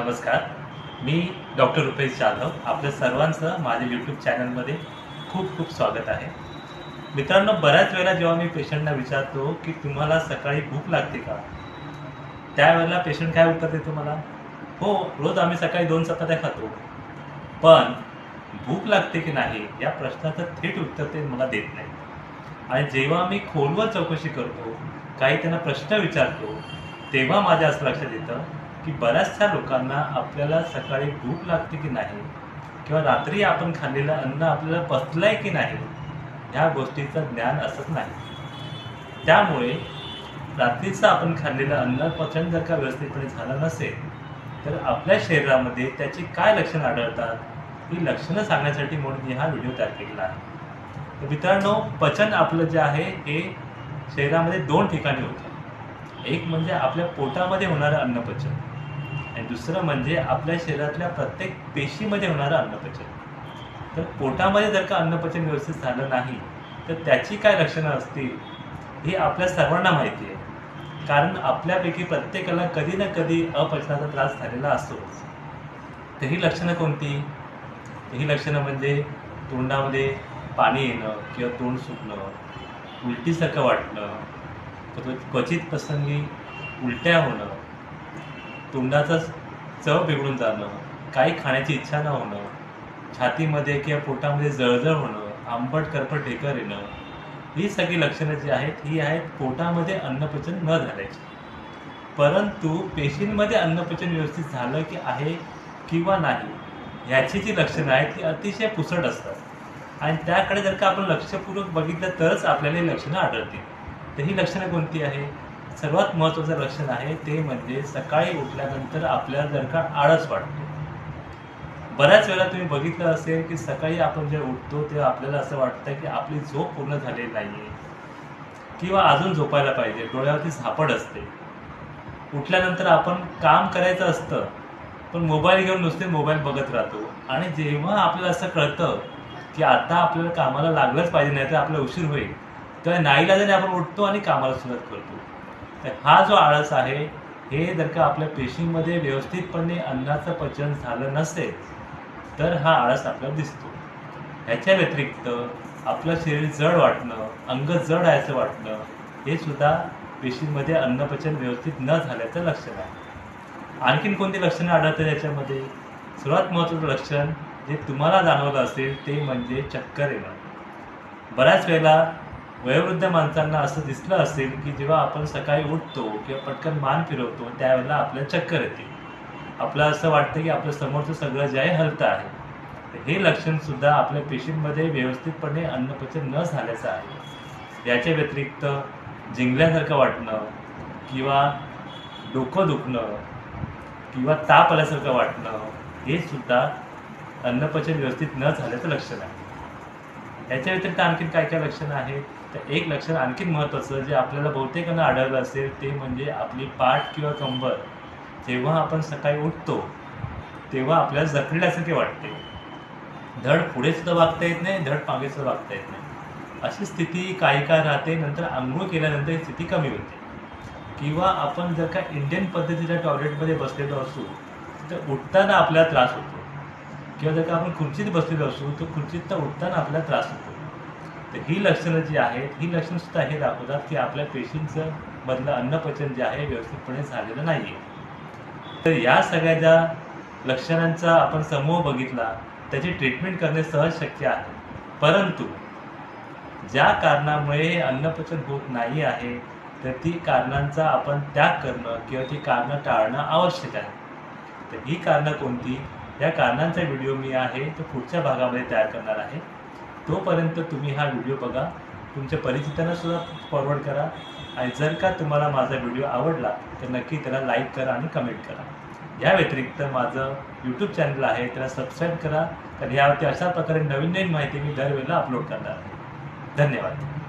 नमस्कार. मी डॉक्टर रुपेश जाधव. आपल्या सर्वांचं माझ्या यूट्यूब चॅनलमध्ये खूप खूप स्वागत आहे. मित्रांनो बऱ्याच वेळेला जेव्हा मी पेशंटना विचारतो की तुम्हाला सकाळी भूक लागते का? त्यावेळेला पेशंट काय उत्तर देतो मला? हो रोज आम्ही सकाळी दोन चपात्या खातो. पण भूक लागते की नाही या प्रश्नाचं थेट उत्तर ते मला देत नाही आणि जेव्हा मी खोलवर चौकशी करतो काही त्यांना प्रश्न विचारतो तेव्हा माझ्या असं लक्षात येतं की बऱ्याचशा लोकांना आपल्याला सकाळी भूक लागते की नाही किंवा रात्री आपण खाल्लेलं अन्न आपल्याला पचलं आहे की नाही ह्या गोष्टीचं ज्ञान असत नाही. त्यामुळे रात्रीचं आपण खाल्लेलं अन्न पचन जर का व्यवस्थितपणे झालं नसेल तर आपल्या शरीरामध्ये त्याची काय लक्षणं आढळतात ही लक्षणं सांगण्यासाठी म्हणून मी हा व्हिडिओ तयार केलेला आहे. तर मित्रांनो पचन आपलं जे आहे हे शरीरामध्ये दोन ठिकाणी होतं. एक म्हणजे आपल्या पोटामध्ये होणारं अन्नपचन. आणि दुसरं म्हणजे आपल्या शरीरातल्या प्रत्येक पेशीमध्ये होणारं अन्नपचन. तर पोटामध्ये जर का अन्नपचन व्यवस्थित झालं नाही तर त्याची काय लक्षणं असतील ही आपल्या सर्वांना माहिती आहे. कारण आपल्यापैकी प्रत्येकाला कधी ना कधी अपचनाचा त्रास झालेला असतोच. तर ही लक्षणं कोणती? ही लक्षणं म्हणजे तोंडामध्ये पाणी येणं किंवा तोंड सुकणं उलटीसारखं वाटणं क्वचित प्रसंगी उलट्या होणं तोंडाचा चव बिघडून जाणं काही खाण्याची इच्छा न होणं छातीमध्ये किंवा पोटामध्ये जळजळ होणं आंबट करपट ढेकर येणं ही सगळी लक्षणं जी आहेत ही आहेत पोटामध्ये अन्नपचन न झाल्याची. परंतु पेशींमध्ये अन्नपचन व्यवस्थित झालं की आहे किंवा नाही ह्याची जी लक्षणं आहेत ती अतिशय पुसट असतात. आणि त्याकडे जर का आपण लक्षपूर्वक बघितलं तरच आपल्याला ही लक्षणं आढळतील. तर ही लक्षणं कोणती आहे? सर्वात महत्त्वाचं लक्षण आहे ते म्हणजे सकाळी उठल्यानंतर आपल्याला जर का आळस वाटतो. बऱ्याच वेळा तुम्ही बघितलं असेल की सकाळी आपण जे उठतो तेव्हा आपल्याला असं वाटतं की आपली झोप पूर्ण झालेली नाही आहे किंवा अजून झोपायला पाहिजे डोळ्यावरती झापड असते. उठल्यानंतर आपण काम करायचं असतं पण मोबाईल घेऊन नुसते मोबाईल बघत राहतो. आणि जेव्हा आपल्याला असं कळतं की आता आपल्याला कामाला लागलंच पाहिजे नाही तर आपला उशीर होईल तेव्हा नाईलाजाने आपण उठतो आणि कामाला सुरुवात करतो. तर हा जो आळस आहे हे जर का आपल्या पेशींमध्ये व्यवस्थितपणे अन्नाचं पचन झालं नसेल तर हा आळस आपल्याला दिसतो. ह्याच्या व्यतिरिक्त आपलं शरीर जड वाटणं अंग जड आहे असं वाटणं हे सुद्धा पेशींमध्ये अन्नपचन व्यवस्थित न झाल्याचं लक्षण आहे. आणखीन कोणती लक्षणं आढळतात याच्यामध्ये? सर्वात महत्त्वाचं लक्षण जे तुम्हाला जाणवलं असेल ते म्हणजे चक्कर येणं. बऱ्याच वेळेला वयोवृद्ध माणसांना असं दिसलं असेल की जेव्हा आपण सकाळी उठतो किंवा पटकन मान फिरवतो त्यावेळेला आपल्या चक्कर येते आपलं असं वाटतं की आपलं समोरचं सगळं जे आहे हलतं आहे. हे लक्षणसुद्धा आपल्या पेशींमध्ये व्यवस्थितपणे अन्नपचन न झाल्याचं आहे. याच्या व्यतिरिक्त जिंकल्यासारखं वाटणं किंवा डोकं दुखणं किंवा ताप आल्यासारखं वाटणं हे सुद्धा अन्नपचन व्यवस्थित न झाल्याचं लक्षण आहे. याच्या व्यतिरिक्त आणखीन काय काय लक्षणं आहेत? तर एक लक्षात आणखीन महत्त्वाचं जे आपल्याला बहुतेकांना आढळलं असेल ते म्हणजे आपली पाठ किंवा कंबर. जेव्हा आपण सकाळी उठतो तेव्हा आपल्याला जखडल्यासारखे वाटते. धड पुढे सुद्धा वागता येत नाही धड मागे सुद्धा वागता येत नाही. अशी स्थिती काही काळ राहते नंतर आंघोळ केल्यानंतर ही स्थिती कमी होते. किंवा आपण जर का इंडियन पद्धतीच्या टॉयलेटमध्ये बसलेलो असू तर उठताना आपल्याला त्रास होतो. किंवा जर का आपण खुर्चीत बसलेलो असू तर खुर्चीत तर उठताना आपल्याला त्रास होतो. तर ही लक्षणं जी आहेत ही लक्षणं सुद्धा हे दाखवतात की आपल्या पेशींचं मधलं अन्नपचन जे आहे व्यवस्थितपणे झालेलं नाही आहे तर या सगळ्या ज्या लक्षणांचा आपण समूह बघितला त्याची ट्रीटमेंट करणे सहज शक्य आहे. परंतु ज्या कारणामुळे हे अन्नपचन होत नाही आहे तर ती कारणांचा आपण त्याग करणं किंवा ती कारणं टाळणं आवश्यक आहे. तर ही कारणं कोणती? या कारणांचा व्हिडिओ मी आहे तो पुढच्या भागामध्ये तयार करणार आहे. तोपर्यंत तुम्ही हा व्हिडिओ बघा. तुमच्या परिचितांना सुद्धा फॉरवर्ड करा. आणि जर का तुम्हाला माझा व्हिडिओ आवडला तर नक्की त्याला लाईक करा आणि कमेंट करा. या व्यतिरिक्त माझं यूट्यूब चॅनल आहे त्याला सबस्क्राईब करा. कारण यावरती अशा प्रकारे नवीन नवीन माहिती मी दरवेळेला अपलोड करणार. आहे धन्यवाद.